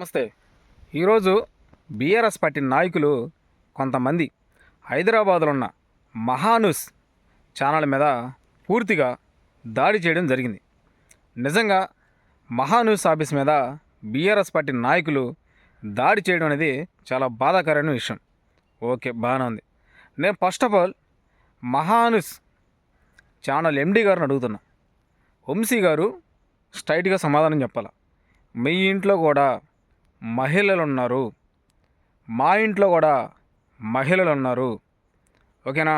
నమస్తే. ఈరోజు BRS party నాయకులు కొంతమంది హైదరాబాద్లో ఉన్న మహానుస్ ఛానల్ మీద పూర్తిగా దాడి చేయడం జరిగింది. నిజంగా మహానుస్ ఆఫీస్ మీద బీఆర్ఎస్ పార్టీ నాయకులు దాడి చేయడం అనేది చాలా బాధాకరమైన విషయం. ఓకే బాగానే ఉంది. నేను first of all Mahaa News channel MD గారిని అడుగుతున్నా. వంశీ గారు స్ట్రైట్గా సమాధానం చెప్పాలి? మీ ఇంట్లో కూడా మహిళలు ఉన్నారు మా ఇంట్లో కూడా మహిళలు ఉన్నారు ఓకేనా?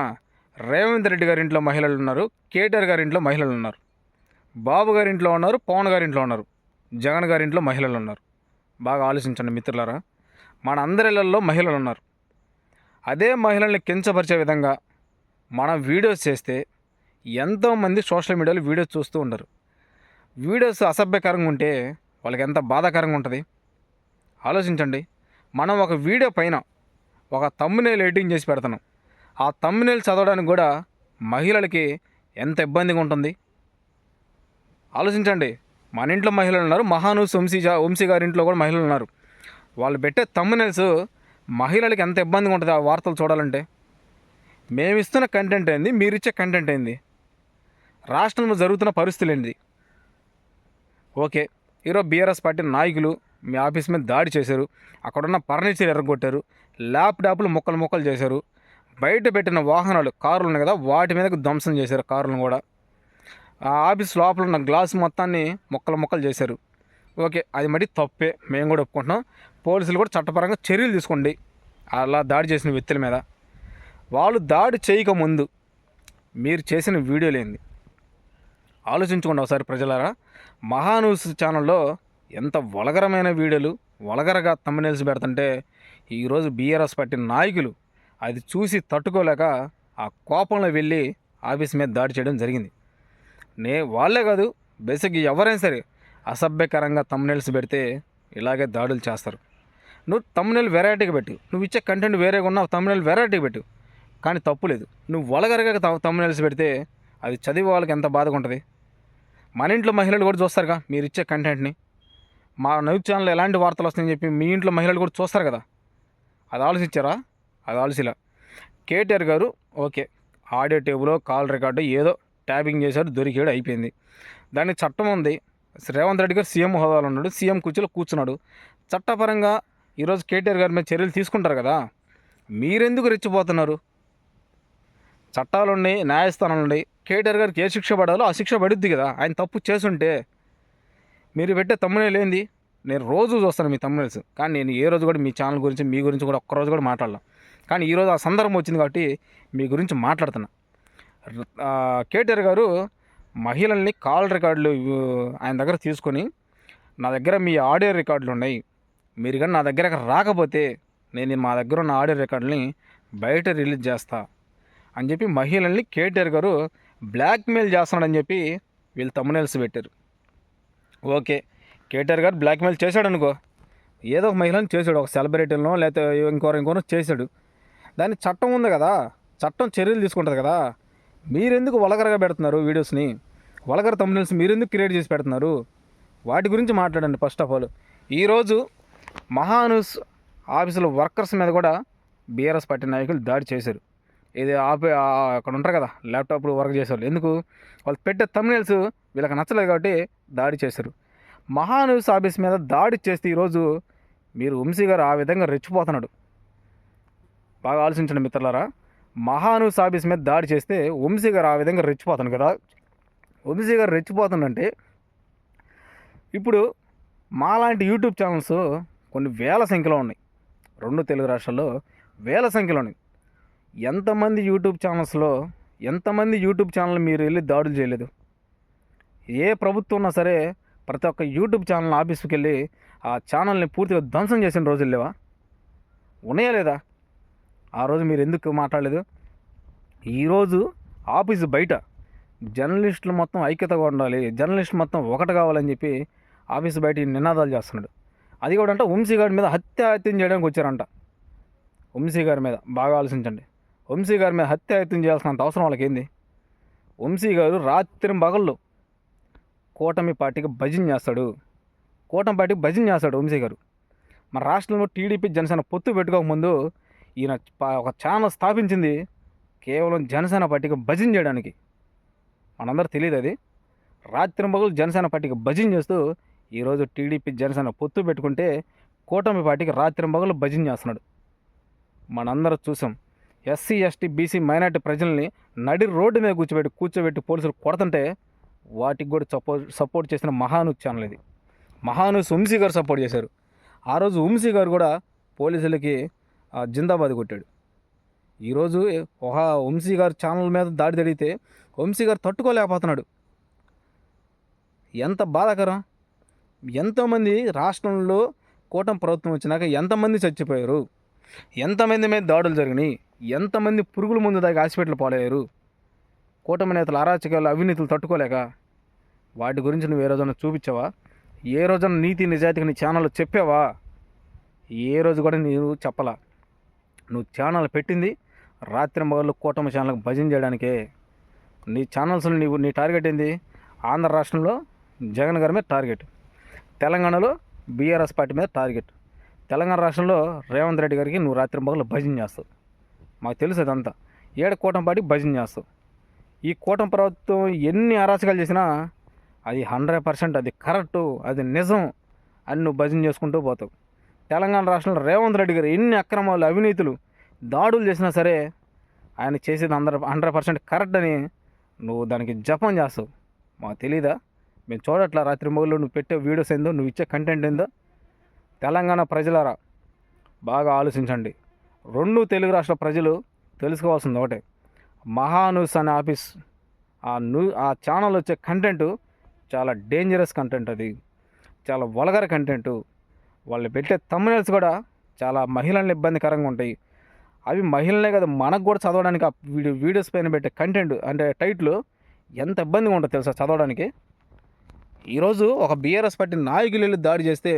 రేవంత్ రెడ్డి గారి ఇంట్లో మహిళలు ఉన్నారు కేటీఆర్ గారి ఇంట్లో మహిళలు ఉన్నారు బాబు గారి ఇంట్లో ఉన్నారు పవన్ గారి ఇంట్లో ఉన్నారు జగన్ గారి ఇంట్లో మహిళలు ఉన్నారు బాగా ఆలోచించండి మిత్రులారా. మన అందరిళ్ళల్లో మహిళలు ఉన్నారు అదే మహిళల్ని కించపరిచే విధంగా మనం వీడియోస్ చేస్తే ఎంతోమంది సోషల్ మీడియాలో వీడియోస్ చూస్తూ ఉంటారు వీడియోస్ అసభ్యకరంగా ఉంటే వాళ్ళకి ఎంత బాధాకరంగా ఉంటుంది? ఆలోచించండి. మనం ఒక వీడియో పైన ఒక తమ్మునేల్ ఎడిటింగ్ చేసి పెడతాం ఆ తమ్మునేల్ చదవడానికి కూడా మహిళలకి ఎంత ఇబ్బందిగా ఉంటుంది? ఆలోచించండి. మన ఇంట్లో మహిళలు ఉన్నారు. మహాను వంశీ జా- వంశీ గారి ఇంట్లో కూడా మహిళలు ఉన్నారు. వాళ్ళు పెట్టే తమ్మునేల్స్ మహిళలకి ఎంత ఇబ్బందిగా ఉంటుంది ఆ వార్తలు చూడాలంటే? మేము ఇస్తున్న కంటెంట్ ఏంది? మీరు ఇచ్చే కంటెంట్ ఏంది? రాష్ట్రంలో జరుగుతున్న పరిస్థితులు ఏంటి ఓకే. ఈరోజు బీఆర్ఎస్ పార్టీ నాయకులు మీ ఆఫీస్ మీద దాడి చేశారు. అక్కడున్న ఫర్నిచర్ ఎర్రగొట్టారు. ల్యాప్టాప్లు ముక్కలు ముక్కలు చేశారు. బయట పెట్టిన వాహనాలు కార్లు ఉన్నాయి కదా వాటి మీదకి ధ్వంసం చేశారు కార్లను కూడా. ఆ ఆఫీస్ లోపల ఉన్న గ్లాస్ మొత్తాన్ని ముక్కలు ముక్కలు చేశారు. ఓకే అది మరి తప్పే. మేము కూడా ఒప్పుకుంటున్నాం. పోలీసులు కూడా చట్టపరంగా చర్యలు తీసుకోండి. అలా దాడి చేసిన వ్యక్తుల మీద. వాళ్ళు దాడి చేయకముందు మీరు చేసిన వీడియోలు ఏంది? ఆలోచించుకోండి ఒకసారి ప్రజలారా. మహాన్యూస్ ఛానల్లో ఎంత వలగరమైన వీడియోలు వలగరగా తమ్మునేల్సి పెడుతుంటే ఈరోజు బీఆర్ఎస్ పార్టీ నాయకులు అది చూసి తట్టుకోలేక ఆ కోపంలో వెళ్ళి ఆఫీస్ మీద దాడి చేయడం జరిగింది. నే వాళ్ళే కాదు బేసిక్ ఎవరైనా సరే అసభ్యకరంగా తమ్మునేల్స్ పెడితే ఇలాగే దాడులు చేస్తారు. నువ్వు తమ్మునేల్ వెరైటీగా పెట్టు నువ్వు ఇచ్చే కంటెంట్ వేరేగా ఉన్నావు తమ్మునేల్ వెరైటీగా పెట్టు కానీ తప్పు లేదు. నువ్వు వలగరగా తమ్మునేల్స్ పెడితే అది చదివే వాళ్ళకి ఎంత బాధగా ఉంటుంది? మన ఇంట్లో మహిళలు కూడా చూస్తారుగా మీరు ఇచ్చే కంటెంట్ని మా న్యూస్ ఛానల్ ఎలాంటి వార్తలు వస్తాయని చెప్పి మీ ఇంట్లో మహిళలు కూడా చూస్తారు కదా. అది ఆలోచించారా? అది ఆలోచిలా KTR garu okay audio table call record ఏదో ట్యాపింగ్ చేశాడు దొరికాడు అయిపోయింది. దానికి చట్టం ఉంది. రేవంత్ రెడ్డి గారు సీఎం హోదాలో ఉన్నాడు సీఎం కుర్చీలో కూర్చున్నాడు. చట్టపరంగా ఈరోజు కేటీఆర్ గారి మీద చర్యలు తీసుకుంటారు కదా. మీరెందుకు రెచ్చిపోతున్నారు? చట్టాలు ఉన్నాయి న్యాయస్థానాలు ఉన్నాయి కేటీఆర్ గారికి ఏ శిక్ష పడాలో ఆ శిక్ష పడుద్ది కదా. ఆయన తప్పు చేసుంటే మీరు పెట్టే తమ్మునేలు ఏంది? నేను రోజు చూస్తాను మీ తమ్మునేల్స్ కానీ నేను ఏ రోజు కూడా మీ ఛానల్ గురించి మీ గురించి కూడా ఒక్కరోజు కూడా మాట్లాడలా. కానీ ఈరోజు ఆ సందర్భం వచ్చింది కాబట్టి మీ గురించి మాట్లాడుతున్నా. కేటీఆర్ గారు మహిళల్ని కాల్ రికార్డులు ఆయన దగ్గర తీసుకొని నా దగ్గర మీ ఆడియో రికార్డులు ఉన్నాయి. మీరు కానీ నా దగ్గర రాకపోతే నేను మా దగ్గర ఉన్న ఆడియో రికార్డుని బయట రిలీజ్ చేస్తా అని చెప్పి మహిళల్ని కేటీఆర్ గారు బ్లాక్మెయిల్ చేస్తున్నాడని చెప్పి వీళ్ళు తమ్మునేల్స్ పెట్టారు. ఓకే. కేటీఆర్ గారు బ్లాక్మెయిల్ చేశాడు అనుకో ఏదో ఒక మహిళను చేశాడు ఒక సెలబ్రిటీలను లేకపోతే ఇంకోరు ఇంకోరు చేశాడు. దాని చట్టం ఉంది కదా చట్టం చర్యలు తీసుకుంటుంది కదా. మీరెందుకు వలగరగా పెడుతున్నారు వీడియోస్ని? వలగర తమ్మునేల్స్ మీరెందుకు క్రియేట్ చేసి పెడుతున్నారు? వాటి గురించి మాట్లాడండి ఫస్ట్ ఆఫ్ ఆల్ ఈరోజు మహానుస్ ఆఫీసులో వర్కర్స్ మీద కూడా బీఆర్ఎస్ పార్టీ నాయకులు దాడి చేశారు. ఇది ఆపే అక్కడ ఉంటారు కదా ల్యాప్టాప్లు వర్క్ చేసేవాళ్ళు. ఎందుకు? వాళ్ళు పెట్టే తమ్నేల్స్ వీళ్ళకి నచ్చలేదు కాబట్టి దాడి చేశారు. మహాన్యూస్ ఆఫీస్ మీద దాడి చేస్తే ఈరోజు మీరు వంశీ గారు ఆ విధంగా రెచ్చిపోతున్నాడు. బాగా ఆలోచించండి మిత్రులారా మహాన్యూస్ ఆఫీస్ మీద దాడి చేస్తే వంశీ గారు ఆ విధంగా రెచ్చిపోతాను కదా. వంశీ గారు రెచ్చిపోతుందంటే ఇప్పుడు మాలాంటి యూట్యూబ్ ఛానల్స్ కొన్ని వేల సంఖ్యలో ఉన్నాయి. రెండు తెలుగు రాష్ట్రాల్లో వేల సంఖ్యలో ఉన్నాయి. ఎంతమంది యూట్యూబ్ ఛానల్స్లో ఎంతమంది యూట్యూబ్ ఛానల్ మీరు వెళ్ళి దాడులు చేయలేదు? ఏ ప్రభుత్వం ఉన్నా సరే ప్రతి ఒక్క యూట్యూబ్ ఛానల్ ఆఫీస్కి వెళ్ళి ఆ ఛానల్ని పూర్తిగా ధ్వంసం చేసిన రోజులు లేవా? ఉన్నాయా లేదా? ఆ రోజు మీరు ఎందుకు మాట్లాడలేదు? ఈరోజు ఆఫీస్ బయట. జర్నలిస్టులు మొత్తం ఐక్యతగా ఉండాలి. జర్నలిస్ట్ మొత్తం ఒకటి కావాలని చెప్పి ఆఫీస్ బయట నినాదాలు చేస్తున్నాడు. అది కూడా అంటే వంశీ గారి మీద హత్యాయత్నం చేయడానికి వచ్చారంట. వంశీ గారి మీద బాగా ఆలోచించండి. వంశీ గారి మీద హత్యాయత్నం చేయాల్సినంత అవసరం వాళ్ళకి ఏంది వంశీ గారు రాత్రి పగళ్ళు కూటమి పార్టీకి భజన చేస్తాడు. కూటమి పార్టీకి భజన చేస్తాడు వంశీ గారు. మన రాష్ట్రంలో టీడీపీ జనసేన పొత్తు పెట్టుకోకముందు ఈయన ఒక ఛానల్ స్థాపించింది కేవలం జనసేన పార్టీకి భజన చేయడానికి. మనందరూ తెలియదు అది. రాత్రింబగలు జనసేన పార్టీకి భజన చేస్తూ ఈరోజు టీడీపీ జనసేన పొత్తు పెట్టుకుంటే కూటమి పార్టీకి రాత్రింబగలు భజన చేస్తున్నాడు. మనందరూ చూసాం. ఎస్సీ ఎస్టీ బీసీ మైనార్టీ ప్రజల్ని నడి రోడ్డు మీద కూర్చోబెట్టి కూర్చోబెట్టి పోలీసులు కొడుతుంటే వాటికి కూడా సపోర్ట్ సపోర్ట్ చేసిన మహాను ఛానల్ ఇది. మహాను వంశీ గారు సపోర్ట్ చేశారు. ఆ రోజు వంశీ గారు కూడా పోలీసులకి జిందాబాద్ కొట్టాడు. ఈరోజు ఒక వంశీ గారు ఛానల్ మీద దాడి జరిగితే వంశీ గారు తట్టుకోలేకపోతున్నాడు. ఎంత బాధాకరం. ఎంతోమంది రాష్ట్రంలో కూటమి ప్రభుత్వం వచ్చినాక ఎంతమంది చచ్చిపోయారు. ఎంతమంది మీద దాడులు జరిగినాయి. ఎంతమంది పురుగుల ముందు దాకా హాస్పిటల్ పాలయ్యారు. కూటమి నేతల అరాచకాలు అవినీతులు తట్టుకోలేక వాటి గురించి నువ్వు ఏ రోజైనా చూపించావా? ఏ రోజున నీతి నిజాయితీకి నీ ఛానల్లో చెప్పావా? ఏ రోజు కూడా నీవు చెప్పలా. నువ్వు ఛానల్ పెట్టింది రాత్రి మగళ్ళు కూటమి ఛానల్కి భజన చేయడానికే. నీ ఛానల్స్ నీవు నీ టార్గెట్ ఏంది? ఆంధ్ర రాష్ట్రంలో జగన్ గారి మీద టార్గెట్. తెలంగాణలో బీఆర్ఎస్ పార్టీ మీద టార్గెట్. తెలంగాణ రాష్ట్రంలో రేవంత్ రెడ్డి గారికి నువ్వు రాత్రి మగళ్ళు భజన చేస్తావు. మాకు తెలుసు అదంతా ఏడ కూటమి పార్టీ భజన చేస్తావు. ఈ కూటమి ప్రభుత్వం ఎన్ని అరాచకాలు చేసినా అది హండ్రెడ్ పర్సెంట్ అది కరెక్టు అది నిజం అని నువ్వు భజన చేసుకుంటూ పోతావు. తెలంగాణ రాష్ట్రంలో రేవంత్ రెడ్డి గారు ఎన్ని అక్రమాలు అవినీతులు దాడులు చేసినా సరే ఆయన చేసేది హండ్రెడ్ హండ్రెడ్ పర్సెంట్ కరెక్ట్ అని నువ్వు దానికి జపం చేస్తావు. మాకు తెలీదా? మేము చూడట్లా రాత్రి మొగులు నువ్వు పెట్టే వీడియోస్ ఏందో నువ్వు ఇచ్చే కంటెంట్ ఏందో. తెలంగాణ ప్రజలారా బాగా ఆలోచించండి. రెండు తెలుగు రాష్ట్ర ప్రజలు తెలుసుకోవాల్సింది ఒకటే. మహానూస్ అనే ఆఫీస్ ఆ న్యూ ఆ ఛానల్ వచ్చే కంటెంట్ చాలా డేంజరస్ కంటెంట్ అది. చాలా వలగర కంటెంట్. వాళ్ళు పెట్టే తమ్మునేల్స్ కూడా చాలా మహిళలను ఇబ్బందికరంగా ఉంటాయి. అవి మహిళలే కదా మనకు కూడా చదవడానికి ఆ వీడియో వీడియోస్ పైన పెట్టే కంటెంట్ అంటే టైటిల్ ఎంత ఇబ్బందిగా ఉంటుందో తెలుసా చదవడానికి? ఈరోజు ఒక బీఆర్ఎస్ పార్టీ నాయకులు వెళ్ళి దాడి చేస్తే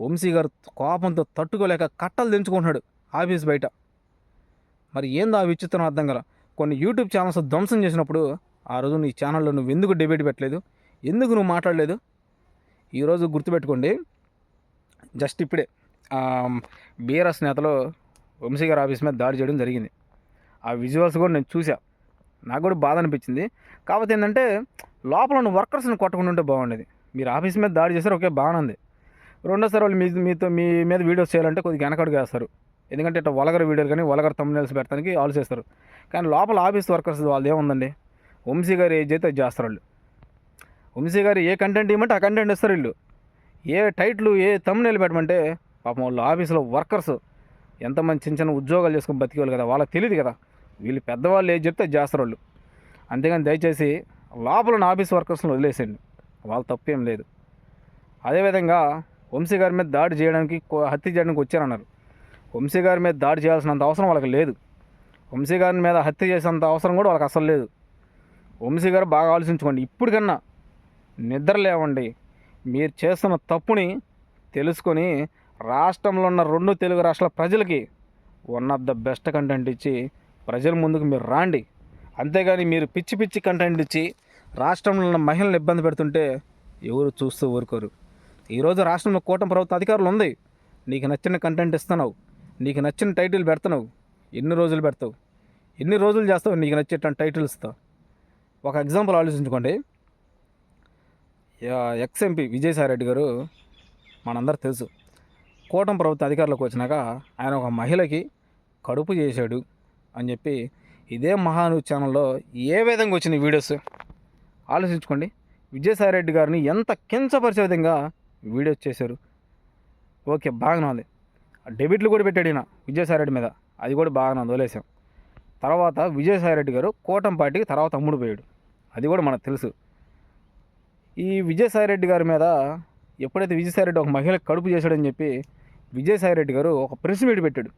వంశీ గారు కోపంతో తట్టుకోలేక కట్టలు దించుకుంటున్నాడు ఆఫీస్ బయట. మరి ఏందో ఆ విచిత్రం అర్థం కదా కొన్ని యూట్యూబ్ ఛానల్స్ ధ్వంసం చేసినప్పుడు ఆ రోజు నీ ఛానల్లో నువ్వు ఎందుకు డిబేట్ పెట్టలేదు? ఎందుకు నువ్వు మాట్లాడలేదు? ఈరోజు గుర్తుపెట్టుకోండి. జస్ట్ ఇప్పుడే బీఆర్ఎస్ నేతలు వంశీ గారి ఆఫీస్ మీద దాడి చేయడం జరిగింది. ఆ విజువల్స్ కూడా నేను చూసా నాకు కూడా బాధ అనిపించింది. కాకపోతే ఏంటంటే లోపల ఉన్న వర్కర్స్ని కొట్టకుండా ఉంటే బాగుండేది. మీరు ఆఫీస్ మీద దాడి చేస్తారు ఓకే బాగానే ఉంది. రెండోసారి వాళ్ళు మీ మీతో మీ మీద వీడియోస్ చేయాలంటే కొద్దిగా వెనకడుగు వేస్తారు. ఎందుకంటే ఇట్లా వలగర వీడియోలు కానీ వలగర తమ్మునేల్స్ పెట్టడానికి ఆలోచిస్తారు కానీ లోపల ఆఫీస్ వర్కర్స్ వాళ్ళు ఏముందండి? వంశీ గారు ఏజ్ చేస్తే చేస్తారు వాళ్ళు. వంశీ గారు ఏ కంటెంట్ ఇవ్వమంటే ఆ కంటెంట్ ఇస్తారు వీళ్ళు. ఏ టైట్లు ఏ తమ్మునేలు పెట్టమంటే పాపం వాళ్ళు ఆఫీసులో వర్కర్స్ ఎంతమంది చిన్న చిన్న ఉద్యోగాలు చేసుకుని బతికేవాళ్ళు కదా వాళ్ళకి తెలియదు కదా. వీళ్ళు పెద్దవాళ్ళు ఏది చెప్తే చేస్తారు వాళ్ళు. అంతేగాని దయచేసి లోపల ఉన్న ఆఫీస్ వర్కర్స్ని వదిలేసేయండి. వాళ్ళ తప్పేం లేదు. అదేవిధంగా వంశీ గారి మీద దాడి చేయడానికి హత్య చేయడానికి వచ్చారన్నారు. వంశీ గారి మీద దాడి చేయాల్సినంత అవసరం వాళ్ళకి లేదు. వంశీ గారి మీద హత్య చేసేంత అవసరం కూడా వాళ్ళకి అసలు లేదు. వంశీ గారు బాగా ఆలోచించుకోండి. ఇప్పటికన్నా నిద్ర లేవండి. మీరు చేస్తున్న తప్పుని తెలుసుకొని రాష్ట్రంలో ఉన్న రెండు తెలుగు రాష్ట్రాల ప్రజలకి one of the best content ఇచ్చి ప్రజల ముందుకు మీరు రాండి. అంతేగాని మీరు పిచ్చి పిచ్చి కంటెంట్ ఇచ్చి రాష్ట్రంలో ఉన్న మహిళలను ఇబ్బంది పెడుతుంటే ఎవరు చూస్తూ ఊరుకోరు. ఈరోజు రాష్ట్రంలో కూటమి ప్రభుత్వ అధికారులు ఉంది. నీకు నచ్చిన కంటెంట్ ఇస్తున్నావు. నీకు నచ్చిన టైటిల్ పెడతావు ఎన్ని రోజులు పెడతావు? ఎన్ని రోజులు చేస్తావు? నీకు నచ్చేటువంటి టైటిల్ ఇస్తావు ఒక ఎగ్జాంపుల్ ఆలోచించుకోండి. ఎక్స్ ఎంపీ విజయసాయి రెడ్డి గారు మనందరూ తెలుసు. కూటమి ప్రభుత్వ అధికారులకు వచ్చినాక ఆయన ఒక మహిళకి కడుపు చేశాడు అని చెప్పి ఇదే మహాను ఛానల్లో ఏ విధంగా వచ్చినాయి వీడియోస్? ఆలోచించుకోండి. విజయసాయి రెడ్డి గారిని ఎంత కించపరిచే విధంగా వీడియోస్ చేశారు? ఓకే బాగానే ఉంది. డెబిట్లు కూడా పెట్టాడు ఈయన విజయసాయిరెడ్డి మీద. అది కూడా బాగానే వదిలేసాం. తర్వాత విజయసాయి రెడ్డి గారు కోటంపాటికి తర్వాత అమ్ముడు పోయాడు. అది కూడా మనకు తెలుసు. ఈ విజయసాయి రెడ్డి గారి మీద ఎప్పుడైతే విజయసాయి రెడ్డి ఒక మహిళ కడుపు చేశాడని చెప్పి విజయసాయి రెడ్డి గారు ఒక ప్రెస్ మీట్ పెట్టాడు.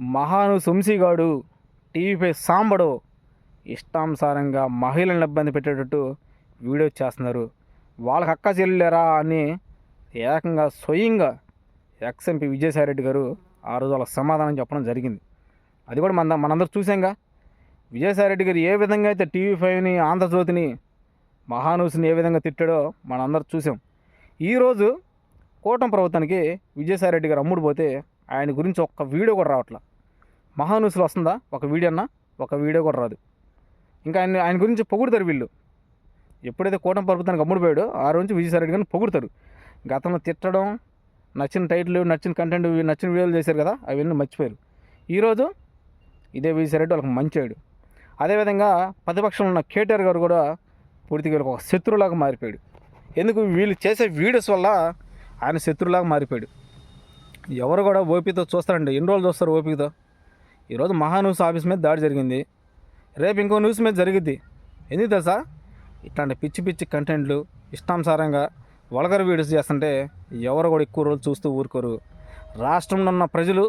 మహాను సొంసిగాడు టీవీపై సాంబడు ఇష్టానుసారంగా మహిళలను ఇబ్బంది పెట్టేటట్టు వీడియో చేస్తున్నారు. వాళ్ళకి అక్క చెల్లెలేరా అని ఏకంగా స్వయంగా ఎక్స్ఎంపీ విజయసాయి రెడ్డి గారు ఆ రోజు వాళ్ళకి సమాధానం చెప్పడం జరిగింది. అది కూడా మన మనందరూ చూసాంగా విజయసాయి రెడ్డి గారు ఏ విధంగా అయితే టీవీ ఫైవ్ని ఆంధ్రజ్యోతిని మహాన్యూస్ని ఏ విధంగా తిట్టాడో మనందరూ చూసాం ఈరోజు కూటమి ప్రభుత్వానికి విజయసాయి రెడ్డి గారు అమ్ముడు పోతే ఆయన గురించి ఒక్క వీడియో కూడా రావట్లా. మహానూసులు వస్తుందా? ఒక వీడియో అన్నా? ఒక వీడియో కూడా రాదు. ఇంకా ఆయన ఆయన గురించి పొగుడుతారు వీళ్ళు. ఎప్పుడైతే కూటమి ప్రభుత్వానికి అమ్ముడు పోయాడో ఆ రోజు విజయసాయి రెడ్డి గారిని పొగుడుతారు. గతంలో తిట్టడం నచ్చిన టైటిల్ నచ్చిన కంటెంట్ నచ్చిన వీడియోలు చేశారు కదా అవన్నీ మర్చిపోయారు. ఈరోజు ఇదే వీసారెడ్డి వాళ్ళకి మంచాడు. అదేవిధంగా ప్రతిపక్షంలో ఉన్న కేటీఆర్ గారు కూడా పూర్తిగా వీళ్ళకి ఒక శత్రువులాగా మారిపోయాడు. ఎందుకు? వీళ్ళు చేసే వీడియోస్ వల్ల ఆయన శత్రువులాగా మారిపోయాడు. ఎవరు కూడా ఓపికతో చూస్తారండి. ఎన్ని రోజులు చూస్తారు ఓపికతో? ఈరోజు మహాన్యూస్ ఆఫీస్ మీద దాడి జరిగింది. రేపు ఇంకో న్యూస్ మీద జరిగిద్ది. ఎందుకు తెలుసా? ఇట్లాంటి పిచ్చి పిచ్చి కంటెంట్లు ఇష్టానుసారంగా వలగర వీడియోస్ చేస్తుంటే ఎవరు కూడా ఎక్కువ రోజులు చూస్తూ ఊరుకోరు. రాష్ట్రంలో ఉన్న ప్రజలు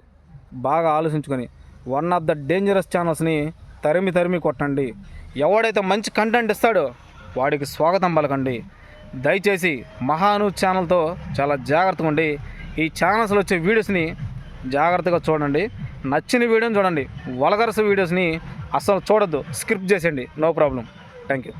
బాగా ఆలోచించుకొని వన్ ఆఫ్ ద డేంజరస్ ఛానల్స్ని తరిమి తరిమి కొట్టండి. ఎవడైతే మంచి కంటెంట్ ఇస్తాడో వాడికి స్వాగతం పలకండి. దయచేసి మహాను ఛానల్తో చాలా జాగ్రత్తగా ఉండి ఈ ఛానల్స్లో వచ్చే వీడియోస్ని జాగ్రత్తగా చూడండి. నచ్చిన వీడియోని చూడండి. వలగరస వీడియోస్ని అసలు చూడొద్దు. స్క్రిప్ట్ చేసేయండి. No problem. Thank you